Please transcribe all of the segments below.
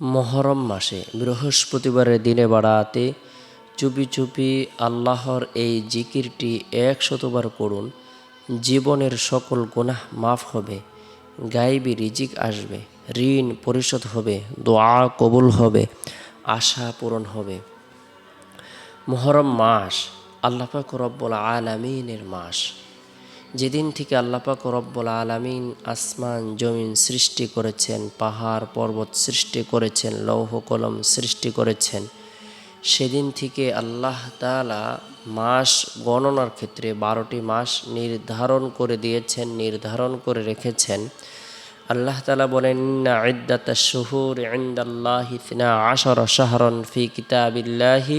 মহরম মাসে, বৃহস্পতিবারের দিনে বাড়াতে চুপি চুপি আল্লাহর এই জিকিরটি একশতবার করুন। জীবনের সকল গুনাহ মাফ হবে গাইবি রিজিক আসবে, ঋণ পরিশোধ হবে, দোয়া কবুল হবে, আশা পূরণ হবে। মহরম মাস আল্লাপাক রব্বুল আলামিনের মাস। যেদিন থেকে আল্লাপাক রব্বুল আলামিন আসমান, জমিন সৃষ্টি করেছেন, পাহাড়, পর্বত সৃষ্টি করেছেন, লৌহ কলম সৃষ্টি করেছেন, সেদিন থেকে আল্লাহ তালা মাস গণনার ক্ষেত্রে বারোটি মাস নির্ধারণ করে দিয়েছেন, নির্ধারণ করে রেখেছেন। আল্লাহ তালা বলেন আশর শাহরন ফি কিতাবিল্লাহি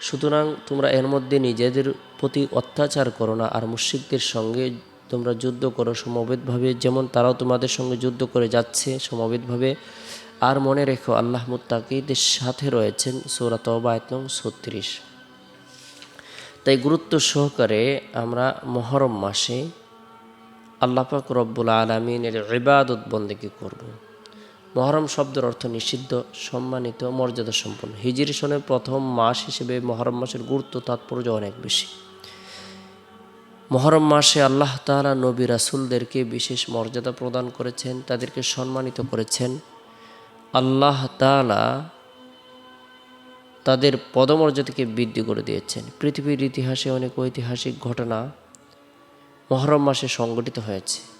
সুতরাং তোমরা এর মধ্যে নিজেদের প্রতি অত্যাচার করো না, আর মুশ্রিকদের সঙ্গে তোমরা যুদ্ধ করো সমবেতভাবে, যেমন তারাও তোমাদের সঙ্গে যুদ্ধ করে যাচ্ছে সমবেতভাবে। আর মনে রেখো, আল্লাহ মুত্তাকিদের সাথে রয়েছেন সৌরাত বায়তং ছত্রিশ। তাই গুরুত্ব সহকারে আমরা মহরম মাসে আল্লাপাক রব্বুল আলমিনের ইবাদত বন্দেগী করব। মহরম শব্দের অর্থ নিষিদ্ধ, সম্মানিত মর্যাদা সম্পন্ন হিজির সনের প্রথম মাস হিসেবে মহরম মাসের গুরুত্ব, তাৎপর্য অনেক বেশি। মহরম মাসে আল্লাহ তালা নবী রাসুলদেরকে বিশেষ মর্যাদা প্রদান করেছেন, তাদেরকে সম্মানিত করেছেন। আল্লাহ তালা তাদের পদমর্যাদাকে বৃদ্ধি করে দিয়েছেন। পৃথিবীর ইতিহাসে অনেক ঐতিহাসিক ঘটনা মহরম মাসে সংগঠিত হয়েছে।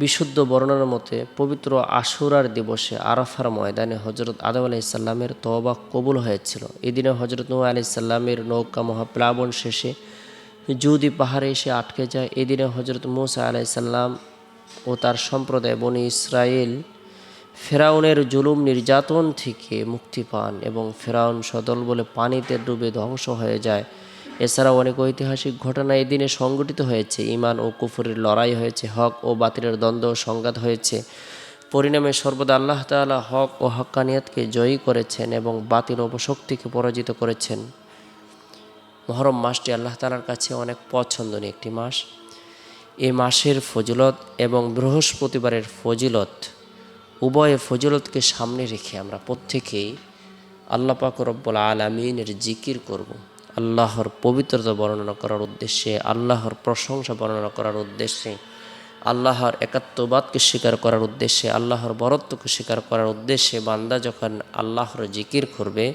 বিশুদ্ধ বর্ণনার মতে, পবিত্র আশুরার দিবসে আরাফার ময়দানে হজরত আদম আলাইসাল্লামের তবা কবুল হয়েছিল। এদিনে হজরত নৌ আলাইসাল্লামের নৌকা মহাপ্লাবন শেষে জুদি পাহাড়ে এসে আটকে যায়। এদিনে হজরত মুসা আলাইসাল্লাম ও তার সম্প্রদায় বনি ইসরায়েল ফেরাউনের জুলুম নির্যাতন থেকে মুক্তি পান এবং ফেরাউন সদল বলে পানিতে ডুবে ধ্বংস হয়ে যায়। এছাড়াও অনেক ঐতিহাসিক ঘটনা দিনে সংগঠিত হয়েছে। ইমান ও কুফুরের লড়াই হয়েছে, হক ও বাতিলের দ্বন্দ্ব সংঘাত হয়েছে। পরিণামে সর্বদা আল্লাহ তালা হক ও হক্কানিয়াতকে জয়ী করেছেন এবং বাতিল অপশক্তিকে পরাজিত করেছেন। মহরম মাসটি আল্লাহ তালার কাছে অনেক পছন্দনীয় একটি মাস। এই মাসের ফজিলত এবং বৃহস্পতিবারের ফজিলত, উভয় ফজিলতকে সামনে রেখে আমরা প্রত্যেকেই আল্লাহ পাক রব্বুল আলমিনের জিকির করব। আল্লাহর পবিত্রতা বর্ণনা করার উদ্দেশ্যে, আল্লাহর প্রশংসা বর্ণনা করার উদ্দেশ্যে, আল্লাহর একাত্মবাদকে স্বীকার করার উদ্দেশ্যে, আল্লাহর বরত্বকে স্বীকার করার উদ্দেশ্যে বান্দা যখন আল্লাহর জিকির করবে,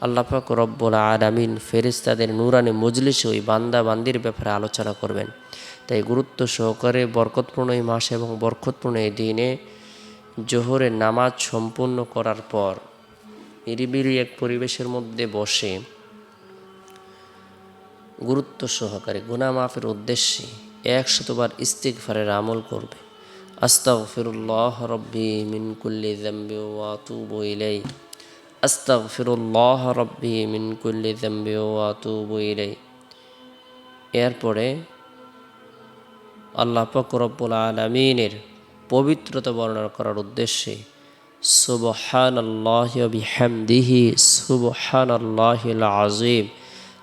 আল্লাহ পাক রব্বুল আলামিন ফেরিস্তাদের নুরানি মজলিসে ওই বান্দা বান্দির ব্যাপারে আলোচনা করবেন। তাই গুরুত্ব সহকারে বরকতপূর্ণ এই মাস এবং বরকতপূর্ণ এই দিনে জোহরের নামাজ সম্পূর্ণ করার পর নিরিবিলি এক পরিবেশের মধ্যে বসে গুরুত্ব সহকারে গুনা মাফের উদ্দেশ্যে একশতবার ইস্তিকফারের আমল করবে। আস্তাগফিরুল্লাহ রব্বি মিন কুল্লি যামবি ওয়া আতুবু ইলাই আস্তাগফিরুল্লাহ রব্বি মিন কুল্লি যামবি ওয়া আতুবু ইলাই এরপরে আল্লাহ পাক রব্বুল আলামিনের পবিত্রতা বর্ণনা করার উদ্দেশ্যে সুবহান আল্লাহ বিহামদিহি সুবহান আল্লাহিল আজিম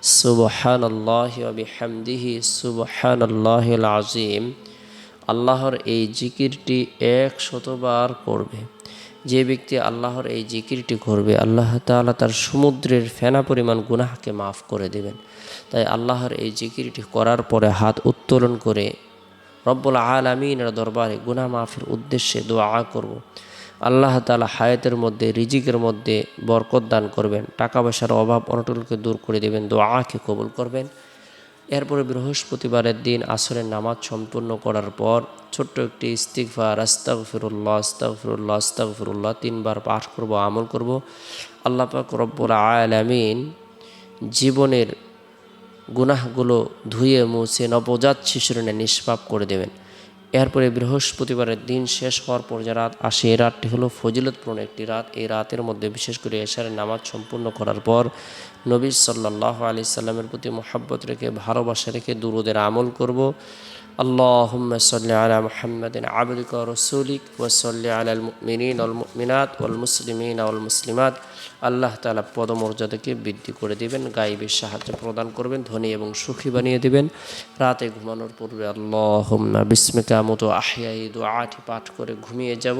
সুবহান আল্লাহ বিহামদিহি সুবহান আল্লাহিল আজিম আল্লাহর এই জিকিরটি এক শতবার করবে। যে ব্যক্তি আল্লাহর এই জিকিরটি করবে, আল্লাহ তাআলা তার সমুদ্রের ফেনা পরিমাণ গুনাহকে মাফ করে দেবেন। তাই আল্লাহর এই জিকিরটি করার পরে হাত উত্তোলন করে রব্বুল আলমিনের দরবারে গুনাহ মাফের উদ্দেশ্যে দোয়া করব। আল্লাহ তালা হায়াতের মধ্যে, রিজিকের মধ্যে বরকত দান করবেন। টাকা পয়সার অভাব অনটনকে দূর করে দেবেন, দোয়াকে কবুল করবেন। এরপরে বৃহস্পতিবারের দিন আসরের নামাজ সম্পূর্ণ করার পর ছোট্ট একটি ইস্তিকফার আস্তাক ফিরুল্লাহ আস্তাক ফিরুল্লাহ আস্তাক ফিরুল্লাহ তিনবার পাঠ করব, আমল করব। আল্লাহ পাক রব্বুল আলামিন জীবনের গুনাহগুলো ধুয়ে মুছে নবজাত শিশুর নিষ্পাপ করে দেবেন। এরপরে বৃহস্পতিবারের দিন শেষ হওয়ার পর যে রাত আসে, এই রাতটি হলো ফজিলতপূর্ণ একটি রাত। এই রাতের মধ্যে বিশেষ করে এশারে নামাজ সম্পূর্ণ করার পর নবী সাল্লাহ আলি সাল্লামের প্রতি মোহাব্বত রেখে, ভালোবাসা রেখে দুরুদের আমল করব। اللهم صل على محمد عبدك ورسولك وصل على المؤمنين والمؤمنات والمسلمين والمسلمات আল্লাহ তালা পদমর্যাদাকে বৃদ্ধি করে দিবেন গাইবের সাহায্য প্রদান করবেন ধনী এবং সুখী বানিয়ে দিবেন রাতে ঘুমানোর পূর্বে আল্লাহ বিস্মিকা মতো আহিয়াই দোয়াটি পাঠ করে ঘুমিয়ে যাব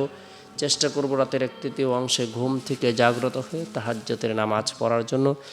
চেষ্টা করব রাতের এক তৃতীয় অংশে ঘুম থেকে জাগ্রত হয়ে তাহাজ্যতের নামাজ পড়ার জন্য